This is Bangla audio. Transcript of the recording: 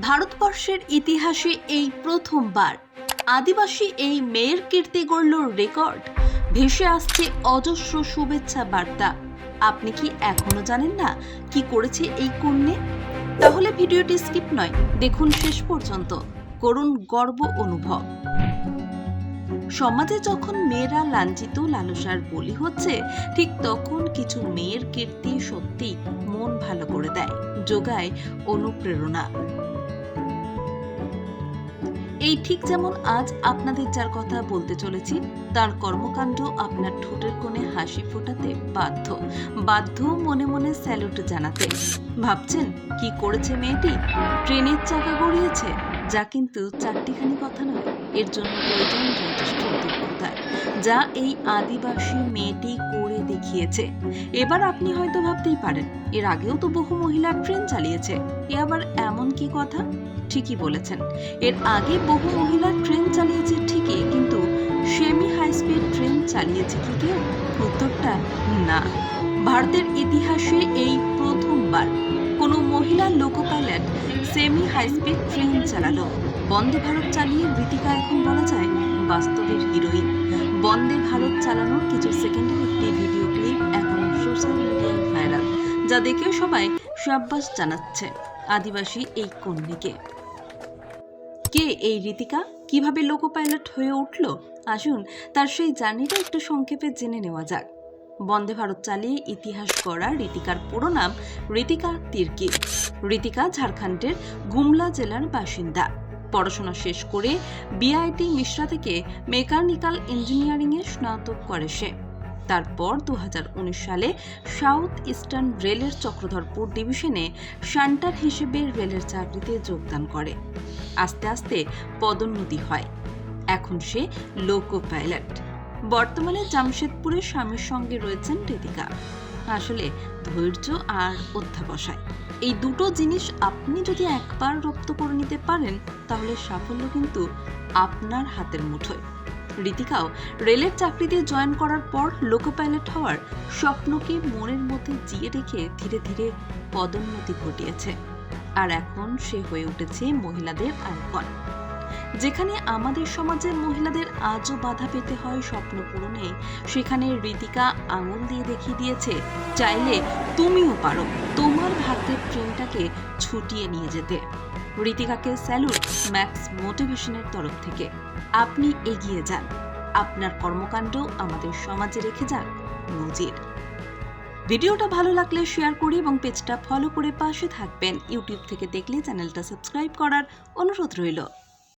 ভারতবর্ষের ইতিহাসে এই প্রথমবার আদিবাসী এই মেয়ের কীর্তি গড়ল রেকর্ড। ভেসে আসছে অজস্র শুভেচ্ছা বার্তা। আপনি কি এখনও জানেন না কি করেছে এই কন্যে? তাহলে ভিডিওটি স্কিপ নয়, দেখুন শেষ পর্যন্ত। করুন গর্ব অনুভব। সমাজে যখন মেয়েরা লাঞ্ছিত, লালসার বলি হচ্ছে, ঠিক তখন কিছু মেয়ের কীর্তি সত্যি মন ভালো করে দেয়, যোগায় অনুপ্রেরণা। এই ঠিক যেমন আজ আপনাদের যার কথা বলতে চলেছি, তার কর্মকাণ্ড আপনার ঠোঁটের কোণে হাসি ফোটাতে বাধ্য। বাধ্য মনে মনে স্যালুট জানাতে। ভাবছেন, কি করেছে মেয়েটি? ট্রেনের চাকা গড়িয়েছে? যা কিন্তু চারটিখানি কথা নয়। এর জন্য প্রয়োজন যথেষ্ট। যা এই আদিবাসী মেয়েটি করে দেখিয়েছে। এবার আপনি হয়তো ভাবতেই পারেন, এর আগেও তো বহু মহিলা ট্রেন চালিয়েছে, এ আবার এমন কি কথা? ঠিকই বলেছেন, এর আগে বহু মহিলা ট্রেন চালিয়েছে ঠিকই, কিন্তু সেমি হাই স্পিড ট্রেন চালিয়েছে কি কেউ? উত্তরটা না। ভারতের ইতিহাসে এই প্রথমবার কোনো মহিলা loco pilot semi high speed train চালালো। বন্দে ভারত চালিয়ে রীতিকা এখন বলা যায় বাস্তবের হিরোইন। বন্দে ভারত চালানোর কিছু সেকেন্ডের একটি ভিডিও ক্লিপ এখন সোশ্যাল মিডিয়ায় ভাইরাল যা দেখে সবাই সাব্বাস জানাচ্ছে আদিবাসী এই কন্যিকে। কে এই রীতিকা? কীভাবে লোকো পাইলট হয়ে উঠল? আসুন তার সেই জার্নিটা একটু সংক্ষেপে জেনে নেওয়া যাক। বন্দে ভারত চালিয়ে ইতিহাস গড়া রীতিকার পুরো নাম রীতিকা তির্কি। রীতিকা ঝাড়খণ্ডের গুমলা জেলার বাসিন্দা। পড়াশোনা শেষ করে বিআইটি মিশ্রা থেকে মেকানিক্যাল ইঞ্জিনিয়ারিংয়ে স্নাতক করে সে। তারপর দু হাজার উনিশ সালে সাউথ ইস্টার্ন রেলের চক্রধরপুর ডিভিশনে শান্টার হিসেবে রেলের চাকরিতে যোগদান করে। আস্তে আস্তে পদোন্নতি হয়। এখন সে লোকো পাইলট। বর্তমানে জামশেদপুরে স্বামীর সঙ্গে রয়েছেন ঋতিকা আসলে ধৈর্য আর অধ্যাবসায়। এই দুটো জিনিস আপনি যদি একবার রপ্ত করে নিতে পারেন, তাহলে সাফল্য কিন্তু আপনার হাতের মুঠোয়। রীতিকাও রেলের চাকরিতে জয়েন করার পর লোকো পাইলট হওয়ার স্বপ্নকে মনের মধ্যে জিয়ে রেখে ধীরে ধীরে পদোন্নতি ঘটিয়েছে। আর এখন সে হয়ে উঠেছে মহিলাদের আইকন যেখানে আমাদের সমাজের মহিলাদের আজও বাধা পেতে হয় স্বপ্ন পূরণে। সেখানে রীতিকা আঙুল দিয়ে দেখিয়ে দিয়েছে, চাইলে তুমিও পারো তোমার ভাগ্যের ট্রেনটাকে ছুটিয়ে নিয়ে যেতে। রীতিকাকে স্যালুট ম্যাক্স মোটিভেশনের তরফ থেকে। আপনি এগিয়ে যান। আপনার কর্মকাণ্ড আমাদের সমাজে রেখে যাক। নজির। ভিডিওটা ভালো লাগলে শেয়ার করি এবং পেজটা ফলো করে পাশে থাকবেন। ইউটিউব থেকে দেখলে চ্যানেলটা সাবস্ক্রাইব করার অনুরোধ রইল।